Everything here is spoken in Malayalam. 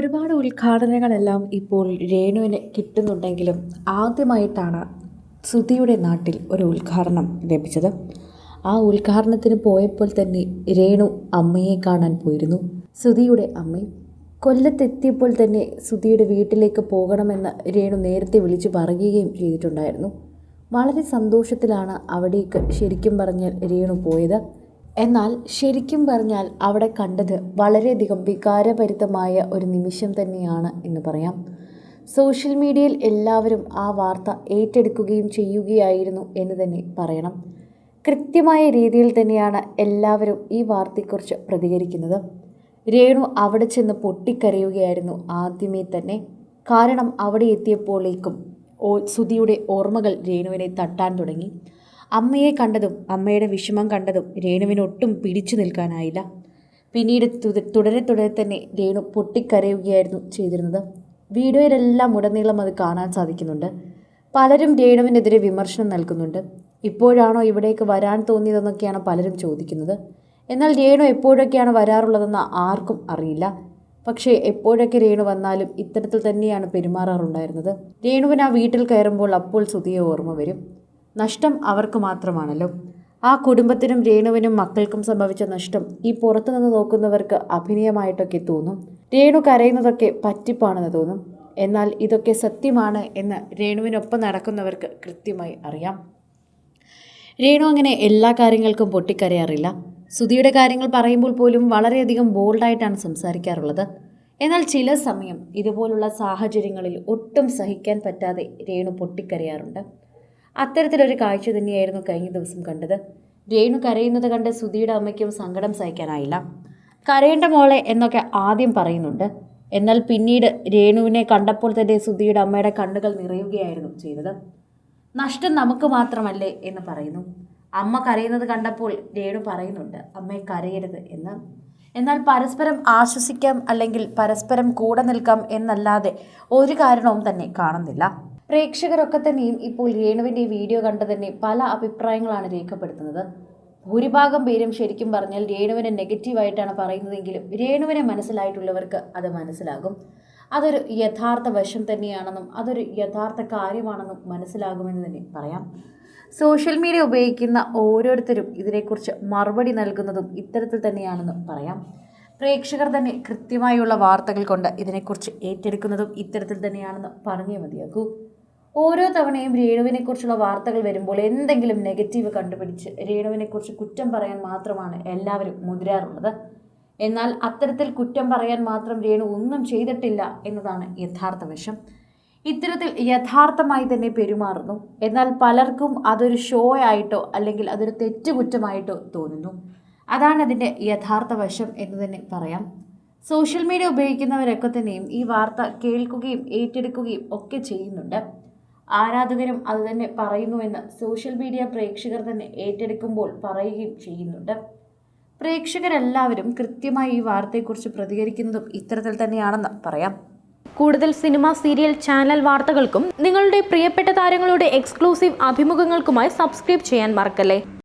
ഒരുപാട് ഉദ്ഘാടനങ്ങളെല്ലാം ഇപ്പോൾ രേണുവിന് കിട്ടുന്നുണ്ടെങ്കിലും ആദ്യമായിട്ടാണ് സുധിയുടെ നാട്ടിൽ ഒരു ഉദ്ഘാടനം ലഭിച്ചത്. ആ ഉദ്ഘാടനത്തിന് പോയപ്പോൾ തന്നെ രേണു അമ്മയെ കാണാൻ പോയിരുന്നു. സുധിയുടെ അമ്മ കൊല്ലത്തെത്തിയപ്പോൾ തന്നെ സുധിയുടെ വീട്ടിലേക്ക് പോകണമെന്ന് രേണു നേരത്തെ വിളിച്ചു പറയുകയും ചെയ്തിട്ടുണ്ടായിരുന്നു. വളരെ സന്തോഷത്തിലാണ് അവിടേക്ക് ശരിക്കും പറഞ്ഞാൽ രേണു പോയത്. എന്നാൽ ശരിക്കും പറഞ്ഞാൽ അവിടെ കണ്ടത് വളരെയധികം വികാരഭരിതമായ ഒരു നിമിഷം തന്നെയാണ് എന്ന് പറയാം. സോഷ്യൽ മീഡിയയിൽ എല്ലാവരും ആ വാർത്ത ഏറ്റെടുക്കുകയും ചെയ്യുകയായിരുന്നു എന്ന് തന്നെ പറയണം. കൃത്യമായ രീതിയിൽ തന്നെയാണ് എല്ലാവരും ഈ വാർത്തയെക്കുറിച്ച് പ്രതികരിക്കുന്നത്. രേണു അവിടെ ചെന്ന് പൊട്ടിക്കരയുകയായിരുന്നു ആദ്യമേ തന്നെ. കാരണം അവിടെ എത്തിയപ്പോഴേക്കും ഓ സുധിയുടെ ഓർമ്മകൾ രേണുവിനെ തട്ടാൻ തുടങ്ങി. അമ്മയെ കണ്ടതും അമ്മയുടെ വിഷമം കണ്ടതും രേണുവിന് ഒട്ടും പിടിച്ചു നിൽക്കാനായില്ല. പിന്നീട് തുടരെ തുടരെ തന്നെ രേണു പൊട്ടിക്കരയുകയായിരുന്നു ചെയ്തിരുന്നത്. വീഡിയോയിലെല്ലാം ഉടനീളം അത് കാണാൻ സാധിക്കുന്നുണ്ട്. പലരും രേണുവിനെതിരെ വിമർശനം നൽകുന്നുണ്ട്. ഇപ്പോഴാണോ ഇവിടേക്ക് വരാൻ തോന്നിയതെന്നൊക്കെയാണ് പലരും ചോദിക്കുന്നത്. എന്നാൽ രേണു എപ്പോഴൊക്കെയാണ് വരാറുള്ളതെന്ന് ആർക്കും അറിയില്ല. പക്ഷേ എപ്പോഴൊക്കെ രേണു വന്നാലും ഇത്തരത്തിൽ തന്നെയാണ് പെരുമാറാറുണ്ടായിരുന്നത്. രേണുവിന് ആ വീട്ടിൽ കയറുമ്പോൾ അപ്പോൾ സുധിയെ ഓർമ്മ വരും. നഷ്ടം അവർക്ക് മാത്രമാണല്ലോ. ആ കുടുംബത്തിനും രേണുവിനും മക്കൾക്കും സംഭവിച്ച നഷ്ടം ഈ പുറത്തുനിന്ന് നോക്കുന്നവർക്ക് അഭിനയമായിട്ടൊക്കെ തോന്നും. രേണു കരയുന്നതൊക്കെ പറ്റിപ്പാണെന്ന് തോന്നും. എന്നാൽ ഇതൊക്കെ സത്യമാണ് എന്ന് രേണുവിനൊപ്പം നടക്കുന്നവർക്ക് കൃത്യമായി അറിയാം. രേണു അങ്ങനെ എല്ലാ കാര്യങ്ങൾക്കും പൊട്ടിക്കരയാറില്ല. സുധിയുടെ കാര്യങ്ങൾ പറയുമ്പോൾ പോലും വളരെയധികം ബോൾഡായിട്ടാണ് സംസാരിക്കാറുള്ളത്. എന്നാൽ ചില സമയം ഇതുപോലുള്ള സാഹചര്യങ്ങളിൽ ഒട്ടും സഹിക്കാൻ പറ്റാതെ രേണു പൊട്ടിക്കരയാറുണ്ട്. അത്തരത്തിലൊരു കാഴ്ച തന്നെയായിരുന്നു കഴിഞ്ഞ ദിവസം കണ്ടത്. രേണു കരയുന്നത് കണ്ട് സുധിയുടെ അമ്മയ്ക്കും സങ്കടം സഹിക്കാനായില്ല. കരയേണ്ട മോളെ എന്നൊക്കെ ആദ്യം പറയുന്നുണ്ട്. എന്നാൽ പിന്നീട് രേണുവിനെ കണ്ടപ്പോൾ തന്നെ സുധിയുടെ അമ്മയുടെ കണ്ണുകൾ നിറയുകയായിരുന്നു ചെയ്തത്. നഷ്ടം നമുക്ക് മാത്രമല്ലേ എന്ന് പറയുന്നു. അമ്മ കരയുന്നത് കണ്ടപ്പോൾ രേണു പറയുന്നുണ്ട് അമ്മയെ കരയരുത് എന്ന്. എന്നാൽ പരസ്പരം ആശ്വസിക്കാം അല്ലെങ്കിൽ പരസ്പരം കൂടെ നിൽക്കാം എന്നല്ലാതെ ഒരു കാരണവും തന്നെ കാണുന്നില്ല. പ്രേക്ഷകരൊക്കെ തന്നെയും ഇപ്പോൾ രേണുവിന്റെ വീഡിയോ കണ്ട് തന്നെ പല അഭിപ്രായങ്ങളാണ് രേഖപ്പെടുത്തുന്നത്. ഭൂരിഭാഗം പേരും ശരിക്കും പറഞ്ഞാൽ രേണുവിനെ നെഗറ്റീവായിട്ടാണ് പറയുന്നതെങ്കിലും രേണുവിനെ മനസ്സിലായിട്ടുള്ളവർക്ക് അത് മനസ്സിലാകും. അതൊരു യഥാർത്ഥ വശം തന്നെയാണെന്നും അതൊരു യഥാർത്ഥ കാര്യമാണെന്നും മനസ്സിലാകുമെന്ന് തന്നെ പറയാം. സോഷ്യൽ മീഡിയ ഉപയോഗിക്കുന്ന ഓരോരുത്തരും ഇതിനെക്കുറിച്ച് മറുപടി നൽകുന്നതും ഇത്തരത്തിൽ തന്നെയാണെന്നും പറയാം. പ്രേക്ഷകർ തന്നെ കൃത്യമായുള്ള വാർത്തകൾ കൊണ്ട് ഇതിനെക്കുറിച്ച് ഏറ്റെടുക്കുന്നതും ഇത്തരത്തിൽ തന്നെയാണെന്ന് പറഞ്ഞേ മതിയാകൂ. ഓരോ തവണയും രേണുവിനെക്കുറിച്ചുള്ള വാർത്തകൾ വരുമ്പോൾ എന്തെങ്കിലും നെഗറ്റീവ് കണ്ടുപിടിച്ച് രേണുവിനെക്കുറിച്ച് കുറ്റം പറയാൻ മാത്രമാണ് എല്ലാവരും മുതിരാറുള്ളത്. എന്നാൽ അത്തരത്തിൽ കുറ്റം പറയാൻ മാത്രം രേണു ഒന്നും ചെയ്തിട്ടില്ല എന്നതാണ് യഥാർത്ഥ വശം ഇത്തരത്തിൽ യഥാർത്ഥമായി തന്നെ പെരുമാറുന്നു. എന്നാൽ പലർക്കും അതൊരു ഷോ ആയിട്ടോ അല്ലെങ്കിൽ അതൊരു തെറ്റുകുറ്റമായിട്ടോ തോന്നുന്നു. അതാണ് അതിന്റെ യഥാർത്ഥ വശം എന്ന് തന്നെ പറയാം. സോഷ്യൽ മീഡിയ ഉപയോഗിക്കുന്നവരൊക്കെ തന്നെയും ഈ വാർത്ത കേൾക്കുകയും ഏറ്റെടുക്കുകയും ഒക്കെ ചെയ്യുന്നുണ്ട്. ആരാധകരും അതുതന്നെ പറയുന്നുവെന്ന് സോഷ്യൽ മീഡിയ പ്രേക്ഷകർ തന്നെ ഏറ്റെടുക്കുമ്പോൾ പറയുകയും ചെയ്യുന്നുണ്ട്. പ്രേക്ഷകരെല്ലാവരും കൃത്യമായി ഈ വാർത്തയെക്കുറിച്ച് പ്രതികരിക്കുന്നതും ഇത്തരത്തിൽ തന്നെയാണെന്ന് പറയാം. കൂടുതൽ സിനിമ സീരിയൽ ചാനൽ വാർത്തകൾക്കും നിങ്ങളുടെ പ്രിയപ്പെട്ട താരങ്ങളുടെ എക്സ്ക്ലൂസീവ് അഭിമുഖങ്ങൾക്കുമായി സബ്സ്ക്രൈബ് ചെയ്യാൻ മറക്കല്ലേ?